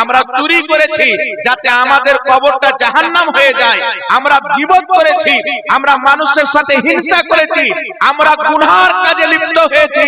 আমরা চুরি করেছি যাতে আমাদের কবরটা জাহান্নাম হয়ে যায়। আমরা বিপদ করেছি, আমরা মানুষের সাথে হিংসা করেছি, আমরা গুনহার কাজে লিপ্ত হয়েছি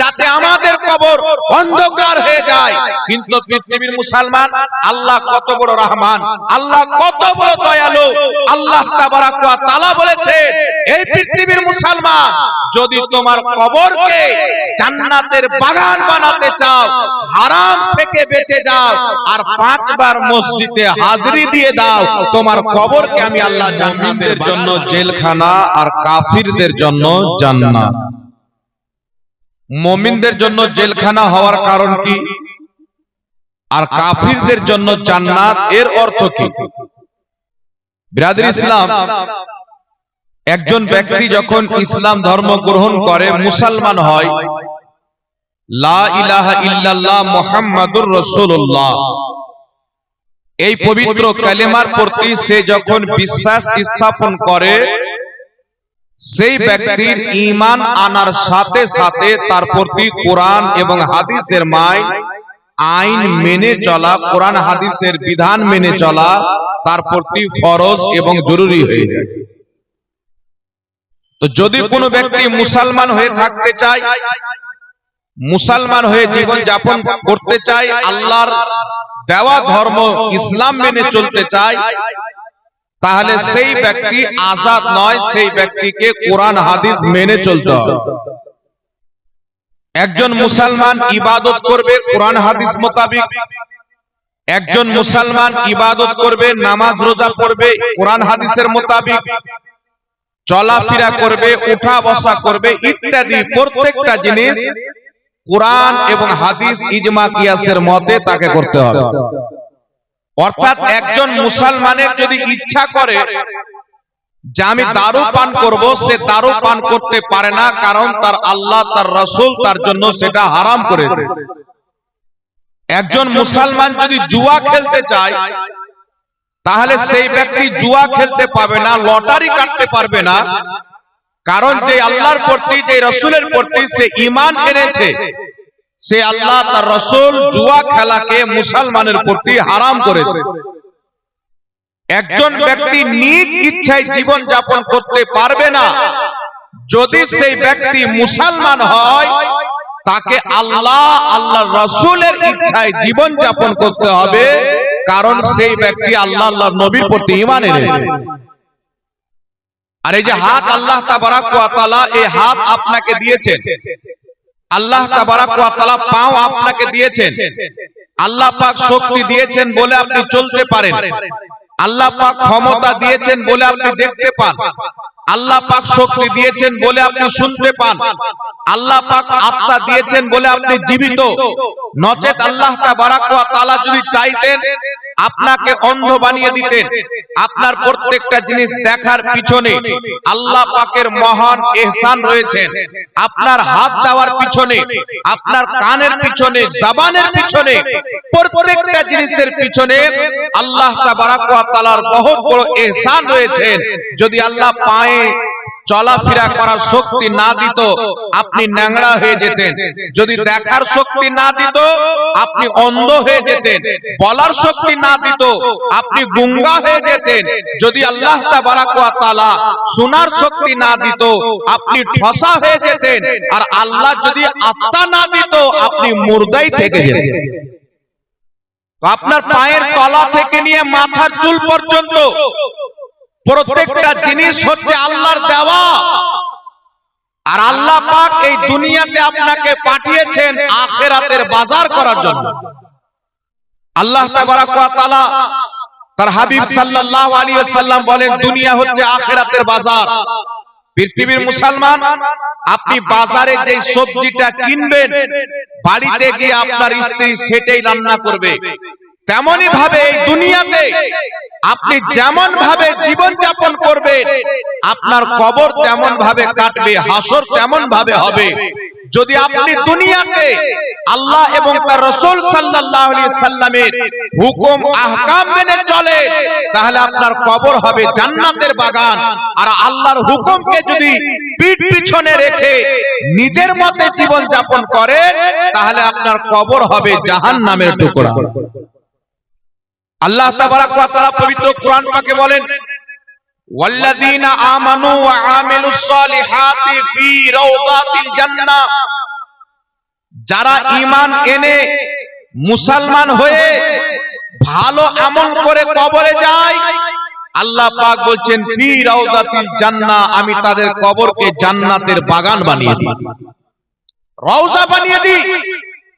যাতে আমাদের কবর অন্ধকার হয়ে যায়। কিন্তু পৃথিবীর মুসলমান, আল্লাহ কত বড় রহমান, আল্লাহ কত বড় দয়ালু, আল্লাহ তাআলা বলেছে, এই পৃথিবীর মুসলমান, যদি তোমার কবরকে জান্নাতের বাগান বানাতে চাও, হারাম থেকে বেঁচে যাও আর পাঁচবার মসজিদে হাজরি দিয়ে দাও। তোমার কবরকে আমি আল্লাহ জান্নাতের জন্য জেলখানা আর কাফিরদের জন্য জান্নাত। মুমিনদের জন্য জেলখানা হওয়ার কারণ কি? আর কাফিরদের জন্য জান্নাত এর অর্থ কি? বিরাদর ইসলাম, একজন ব্যক্তি যখন ইসলাম ধর্ম গ্রহণ করে, মুসলমান হয় এই পবিত্র কালেমার প্রতি সে যখন বিশ্বাস স্থাপন করে, সেই ব্যক্তির ঈমান আনার সাথে সাথে তার প্রতি কোরআন এবং হাদিসের মাই আইন মেনে চলা, কোরআন হাদিসের বিধান মেনে চলা তার প্রতি ফরজ এবং জরুরি হয়ে যায়। তো যদি কোনো ব্যক্তি মুসলমান হয়ে থাকতে চায় মুসলমান হয়ে জীবন যাপন করতে চায় আল্লাহর দেওয়া ধর্ম ইসলাম মেনে চলতে চায় তাহলে সেই ব্যক্তি আজাদ নয়, সেই ব্যক্তিকে কোরআন, হাদিস মেনে চলতে হবে। একজন মুসলমান ইবাদত করবে, কোরআন, হাদিস মোতাবিক। একজন মুসলমান ইবাদত করবে, নামাজ, রোজা পড়বে, কোরআন, হাদিসের মোতাবিক। চলাফেরা করবে, উঠা বসা করবে, ইত্যাদি প্রত্যেকটা জিনিস কোরআন এবং হাদিস ইজমা কিয়াসের মতে তাকে করতে হবে। অর্থাৎ একজন মুসলমানের যদি ইচ্ছা করে যে আমি দারু পান করব, সে দারু পান করতে পারে না, কারণ তার আল্লাহ, তার রসুল, তার জন্য সেটা হারাম করেছে। একজন মুসলমান যদি জুয়া খেলতে চায়, তাহলে সেই ব্যক্তি জুয়া খেলতে পাবে না, লটারি কাটতে পারবে না, কারণ যে আল্লাহর প্রতি, যে রসুলের প্রতি সে ইমান এনেছে। সে আল্লাহ তার রসুল জুয়া খেলাকে মুসলমানের প্রতি হারাম করেছে। একজন ব্যক্তি নিজ ইচ্ছায় জীবন যাপন করতে পারবে না। যদি সেই ব্যক্তি মুসলমান হয়, তাকে আল্লাহ আল্লাহ রসুলের ইচ্ছায় জীবন যাপন করতে হবে, কারণ সেই ব্যক্তি আল্লাহ আল্লাহ নবীর প্রতি ইমান এনেছে। আর এই যে হাত আল্লাহ তাবারাক ওয়া এই হাত আপনাকে দিয়েছেন। আল্লাহ ওয়া পাও আপনাকে দিয়েছেন। আল্লাহ পাক শক্তি দিয়েছেন বলে আপনি চলতে পারেন। আল্লাহ পাক ক্ষমতা দিয়েছেন বলে আপনি দেখতে পান। আল্লাহ পাক শক্তি দিয়েছেন বলে আপনি শুনতে পান। আল্লাহ পাক আত্মা দিয়েছেন বলে আপনি জীবিত। নচেত আল্লাহ তাআলা যদি চাইতেন, আপনাকে অন্ধ বানিয়ে দিতেন। আপনার প্রত্যেকটা জিনিস দেখার পিছনে আল্লাহ পাকের মহান এহসান রয়েছে। আপনার হাত দেওয়ার পিছনে, আপনার কানের পিছনে, জাবানের পিছনে, প্রত্যেকটা জিনিসের পিছনে আল্লাহ তাবারাক ওয়া তাআলার বহুত বড় এহসান রয়েছেন যদি আল্লাহ পায়ে চলাফেরা করার শক্তি না দিত, আপনি ন্যাংড়া হয়ে যেতেন। যদি দেখার শক্তি না দিত, আপনি অন্ধ হয়ে যেতেন। বলার শক্তি না দিত, আপনি গুঙ্গা হয়ে যেতেন। যদি আল্লাহ তাআলা শোনার শক্তি না দিত, আপনি ঠসা হয়ে যেতেন। আর আল্লাহ যদি আত্মা না দিত, আপনি মুর্দাই থেকে যেতেন। আপনার পায়ের তলা থেকে নিয়ে মাথার চুল পর্যন্ত প্রত্যেকটা জিনিস হচ্ছে আল্লাহর দেওয়া। আর আল্লাহ পাক এই দুনিয়াতে আপনাকে পাঠিয়েছেন আখেরাতের বাজার করার জন্য। আল্লাহ তাআলা তার হাবিব সাল্লাল্লাহু আলাইহি ওয়াসাল্লাম বলেন, দুনিয়া হচ্ছে আখেরাতের বাজার। পৃথিবীর মুসলমান, আপনি বাজারে যে সবজিটা কিনবেন, বাড়িতে গিয়ে আপনার স্ত্রী সেটাই রান্না করবে। তেমনই ভাবে এই দুনিয়াতে আপনি যেমন ভাবে জীবন যাপন করবেন আপনার কবর তেমন ভাবে কাটবে হাসর তেমন ভাবে হবে। যদি আপনি দুনিয়াতে আল্লাহ এবং তার রসুল আলাইহি সাল্লামের হুকুম আহকাম মেনে চলে তাহলে আপনার কবর হবে জান্নাতের বাগান। আর আল্লাহর হুকুমকে যদি পিঠ পিছনে রেখে নিজের মতে জীবন যাপন করেন তাহলে আপনার কবর হবে জাহান্নামের টুকরা। আল্লাহ তাআলা পবিত্র কোরআন পাকে বলেন যারা ঈমান এনে মুসলমান হয়ে ভালো আমল করে কবরে যায়, আল্লাহ পাক বলছেন, ফি রাওদাতিল জান্নাহ, আমি তাদের কবরকে জান্নাতের বাগান বানিয়ে দিই। রওজা বানিয়ে দিই।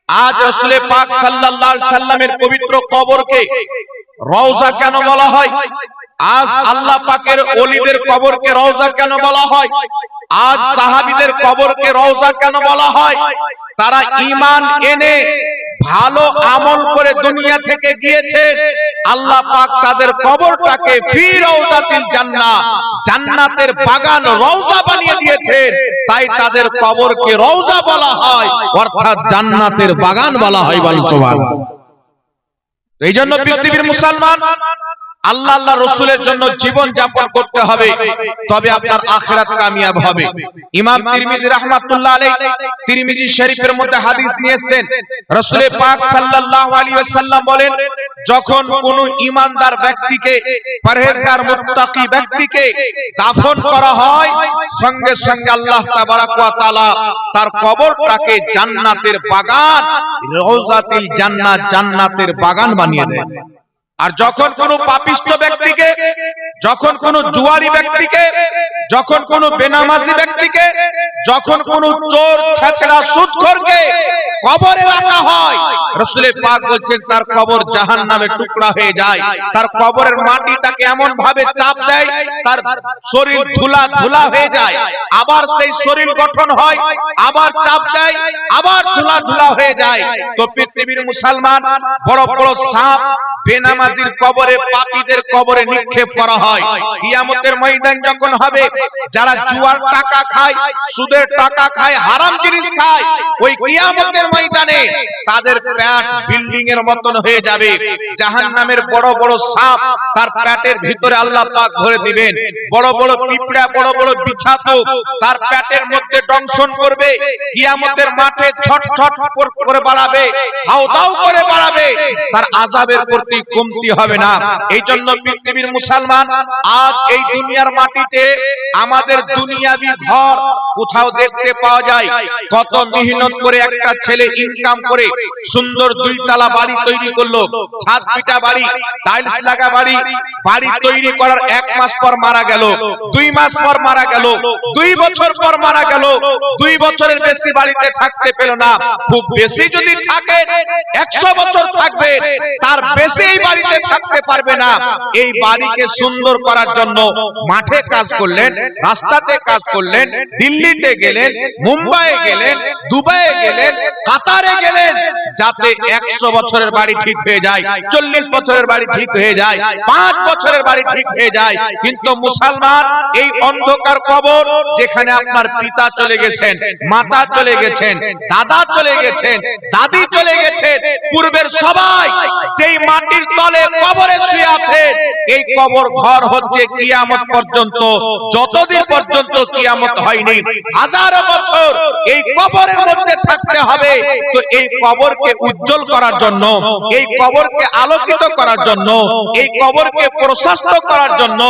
আজ আসলে পাক সাল্লাল্লাহু আলাইহি সাল্লামের পবিত্র কবরকে রওজা কেন বলা হয়? আজ আল্লাহ পাকের ওলিদের কবরকে রওজা কেন বলা হয়? আজ সাহাবীদের কবরকে রওজা কেন বলা হয়? তারা ঈমান এনে ভালো আমল করে দুনিয়া থেকে গিয়েছে। আল্লাহ পাক তাদের কবরটাকে ফি রওজাতিল জান্নাহ, জান্নাতের বাগান রওজা বানিয়ে দিয়েছেন তাই তাদের কবরকে রওজা বলা হয়, অর্থাৎ জান্নাতের বাগান বলা হয় বল সুবহানাল্লাহ। এই জন্য পৃথিবীর মুসলমান আল্লাহ আল্লাহ রসুলের জন্য জীবন যাপন করতে হবে, তবে আপনার আখেরাত কামিয়াব হবে। ইমাম তিরমিজি রাহমাতুল্লাহ আলাইহি, তিরমিজি শরীফের মধ্যে হাদিস নিয়ে এসেছেন। রাসূল পাক সাল্লাল্লাহু আলাইহি ওয়াসাল্লাম বলেন, যখন কোন ইমানদার ব্যক্তিকে, পরহেজগার, মুত্তাকি ব্যক্তিকে দাফন করা হয়, সঙ্গে সঙ্গে আল্লাহ তাবারাক ওয়া তাআলা তার কবরটাকে জান্নাতের বাগান, রওজাতিল জান্নাত জান্নাতের বাগান বানিয়ে দেয় আর যখন কোন পাপিষ্ট ব্যক্তিকে, যখন কোন জুয়ারি ব্যক্তিকে, যখন কোন বেনামাজি ব্যক্তিকে, যখন কোন চোর, ছেচড়া সুদখোরকে কবরে রাখা হয়। রসুলের পাক বলছেন তার কবর জাহান নামে টুকরা হয়ে যায়। তার কবরের মাটি তাকে এমন ভাবে চাপ দেয় তার শরীর ধুলা ধুলা হয়ে যায়। আবার সেই শরীর গঠন হয় আবার চাপ দেয় আবার ধুলা ধুলা হয়ে যায়। তো পৃথিবীর মুসলমান বড় বড় সাপ বেনামাজির কবরে পাপীদের কবরে নিক্ষেপ করা হয়। কিয়ামতের ময়দান যখন হবে যারা জুয়ার টাকা খায় সুদের টাকা খায় হারাম জিনিস খায় ওই কিয়ামতের ময়দানে তাদের পেট বিল্ডিং এর মতন হয়ে যাবে। বড় বড় সাপ তার পেটের ভিতরে আল্লাহ পাক দিবেন। বড় বড় পিঁপড়া, বড় বড় বিছাতো তার পেটের মধ্যে করবে। কিয়ামতের মাঠে করে বাড়াবে, হাউ দাউ করে বাড়াবে। তার প্রতি কমতি হবে না। এই জন্য পৃথিবীর মুসলমান, আজ এই দুনিয়ার মাটিতে আমাদের দুনিয়াবি ঘর কোথাও দেখতে পাওয়া যায় কত মেহনত করে একটা ছেলে ইনকাম করে সুন্দর দুই তালা বাড়ি তৈরি করল ছাদ পিটা বাড়ি টাইলস লাগা বাড়ি বাড়ি তৈরি করার এক মাস পর মারা গেল, দুই মাস পর মারা গেল, দুই বছর পর মারা গেল, দুই বছরের বেশি বাড়িতে থাকতে পেল না। খুব বেশি যদি থাকে, একশো বছর থাকবে, তার বেশি এই বাড়িতে থাকতে পারবে না। এই বাড়িকে সুন্দর করার জন্য মাঠে কাজ করলেন, রাস্তাতে কাজ করলেন দিল্লিতে গেলেন, মুম্বাইয়ে গেলেন, দুবাইয়ে গেলেন, কাতারে গেলেন, যাতে একশো বছরের বাড়ি ঠিক হয়ে যায়, চল্লিশ বছরের বাড়ি ঠিক হয়ে যায়, পাঁচ বছরের বাড়ি ঠিক হয়ে যায়। কিন্তু মুসলমান, এই অন্ধকার কবর যেখানে আপনার পিতা চলে গেছেন, মাতা চলে গেছেন, দাদা চলে গেছেন, দাদি চলে গেছেন, পূর্বের সবাই যেই মাটির তলে কবরে শুয়ে আছে এই কবর ঘর হচ্ছে কিয়ামত পর্যন্ত, যতদিন পর্যন্ত কিয়ামত হয়নি হাজারো বছর এই কবরের মধ্যে থাকতে হবে। তো এই কবরকে উজ্জ্বল করার জন্য, এই কবরকে আলোকিত করার জন্য, এই কবরকে প্রশস্ত করার জন্য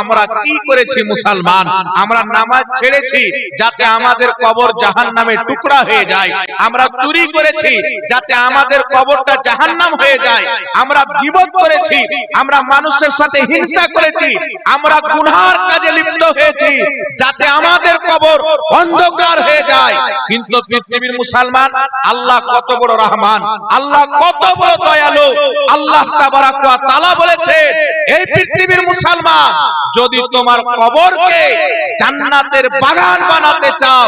আমরা কি করেছি মুসলমান? আমরা নামাজ ছেড়েছি যাতে আমাদের কবর জাহান নামে টুকরা হয়ে যায়। আমরা চুরি করেছি যাতে আমাদের কবরটা জাহান্নাম হয়ে যায়। আমরা বিপদ করেছি, আমরা মানুষের সাথে হিংসা করেছি, আমরা গুনহার কাজে লিপ্ত হয়েছি যাতে আমাদের কবর অন্ধকার হয়ে যায়। কিন্তু পৃথিবীর মুসলমান, আল্লাহ কত বড় রহমান, আল্লাহ কত বড় দয়ালু। আল্লাহ বলেছে, এই পৃথিবীর মুসলমান, যদি তোমার কবরকে জান্নাতের বাগান বানাতে চাও,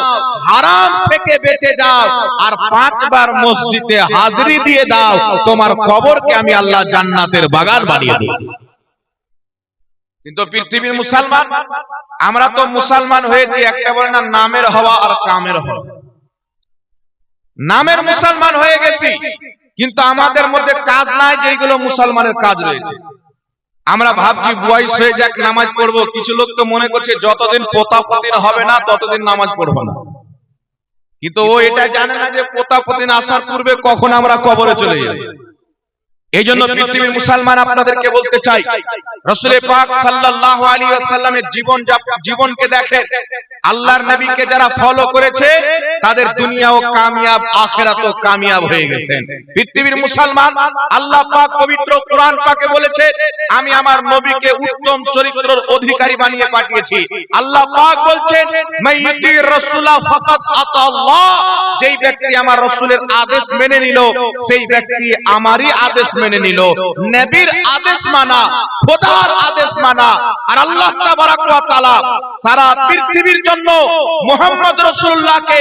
হারাম থেকে বেঁচে যাও আর পাঁচবার মসজিদে হাজরি দিয়ে দাও, তোমার কবরকে আমি আল্লাহ জান্নাতের বাগান বানিয়ে দেব। কিন্তু পৃথিবীর মুসলমান, আমরা তো মুসলমান হয়েছি একেবারে না, নামের হওয়া আর কামের হওয়া। নামের মুসলমান হয়ে গেছি, কিন্তু আমাদের মধ্যে কাজ নাই যেগুলো মুসলমানের কাজ রয়েছে। আমরা ভাবছি বয়স হয়ে যাক, নামাজ পড়ব। কিছু লোক তো মনে করছে যতদিন পোতাপতিন হবে না, ততদিন নামাজ পড়ব না। কিন্তু ও এটা জানে না যে পোতাপতিন আসার পূর্বে কখন আমরা কবরে চলে যাই এই জন্য পৃথিবীর মুসলমান আপনাদেরকে বলতে চাই রসুলের পাক সাল্লাহ আলী আসাল্লামের জীবন জীবনকে দেখে আল্লাহর নবীকে যারা ফলো করেছে, তাদের দুনিয়াও কামিয়াব, আখিরাতও কামিয়াব হয়ে গেছেন পৃথিবীর মুসলমান, আল্লাহ পাক পবিত্র কোরআন পাকে বলেছে, আমি আমার নবীকে উত্তম চরিত্রের অধিকারী বানিয়ে পাঠিয়েছি। আল্লাহ পাক বলছেন মাইয়িতি রাসূলা ফাকাত আতাল্লাহ যেই ব্যক্তি আমার রাসূলের আদেশ মেনে নিল, সেই ব্যক্তি আমারই আদেশ মেনে নিল। নবীর আদেশ মানা, খোদার আদেশ মানা, আর আল্লাহ তাবারাক ওয়া তাআলা সারা পৃথিবীর জন্য মুহাম্মদ রাসূলুল্লাহকে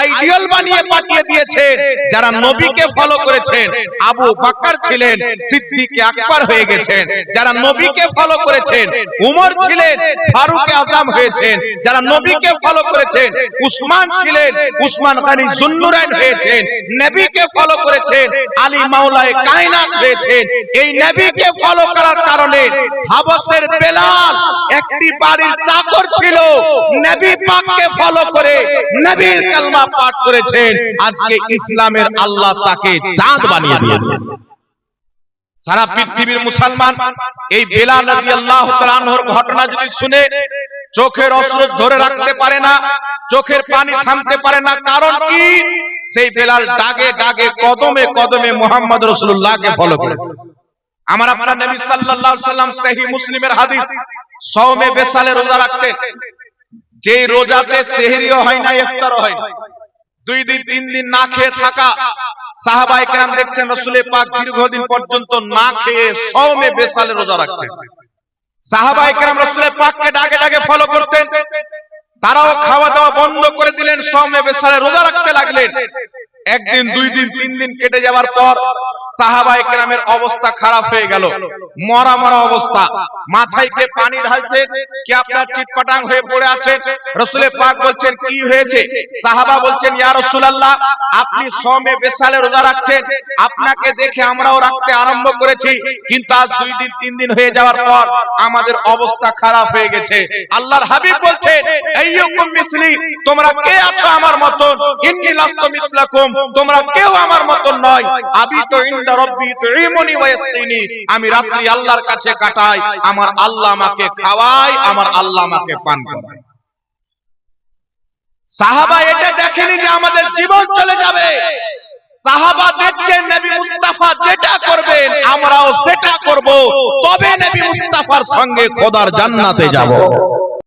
আইডিয়াল বানিয়ে পাঠিয়ে দিয়েছেন, যারা নবীকে ফলো করেছেন। আবু বকর ছিলেন, সিদ্দিক আকবর হয়ে গেছেন। যারা নবীকে ফলো করেছেন, উমর ছিলেন, ফারুক আজম হয়েছেন। যারা নবীকে ফলো করেছেন, উসমান ছিলেন, উসমান গানি জুন্নুরাইন হয়েছেন। নবীকে ফলো করেছেন, আলী মাওলায় কায়নাত হয়েছেন। এই নবীকে ফলো করার কারণে হাবসের বেলাল একটি বাড়ির চাকর ছিল। নবী আল্লাহ সারা পৃথিবীর মুসলমান এই আনহুর ঘটনা যদি শুনে চোখের অশ্রু ধরে রাখতে পারে না, চোখের পানি থামতে পারে না, কারণ কি? সেই বেলাল ডাগে ডাগে, কদমে কদমে মুহাম্মদ রাসূলুল্লাহকে ফলো করে। আমার আপনার নবী সাল্লাম সহিহ মুসলিমের হাদিস, সওমে বেসালে রোজা রাখতেন। যে রোজাতে সেহরিও হয় না, ইফতারও হয় না। দুই দিন, তিন দিন না খেয়ে থাকা সাহাবাই কেরাম দেখছেন, রসুলের পাক দীর্ঘদিন পর্যন্ত না খেয়ে সৌমে বেসালে রোজা রাখছেন। সাহাবাই কেরাম রসুলের পাককে ডাকে ডাকে ফলো করতেন। তারাও খাওয়া দাওয়া বন্ধ করে দিলেন সৌমে বেসালে রোজা রাখতে লাগলেন। একদিন দুই দিন তিন দিন কেটে যাওয়ার পর সাহাবাই কেরামের অবস্থা খারাপ হয়ে গেল। মরা মরা অবস্থা। মাথায় কে পানি ঢালছে কি আপনার চিটপাটাং হয়ে পড়ে আছেন রসুলের পাক বলছেন কি হয়েছে? সাহাবা বলছেন ইয়া রাসূলুল্লাহ আপনি সমে বেসালে রোজা রাখছেন। আপনাকে দেখে আমরাও রাখতে আরম্ভ করেছি। কিন্তু আজ দুই দিন তিন দিন হয়ে যাওয়ার পর আমাদের অবস্থা খারাপ হয়ে গেছে। আল্লাহর হাবিব বলছেন আইয়ুকুম মিসলি তোমরা কে আছো আমার মতন? ইন্নী লাস্তু মিসলাকুম। তোমরা কেউ আমার মতন নয়। আবি তো ইনদা রব্বি তুইমুনি ওয়া আমি রাত্রি আল্লাহর কাছে কাটাই, আমার আল্লাহ আমাকে খাওয়ায় আমার আল্লাহ আমাকে পান করায় সাহাবা এটা দেখেনি যে আমাদের জীবন চলে যাবে। সাহাবা দেখছেন নবী মুস্তাফা যেটা করবেন, আমরাও সেটা করব। তবে নবী মুস্তাফার সঙ্গে খোদার জান্নাতে যাব।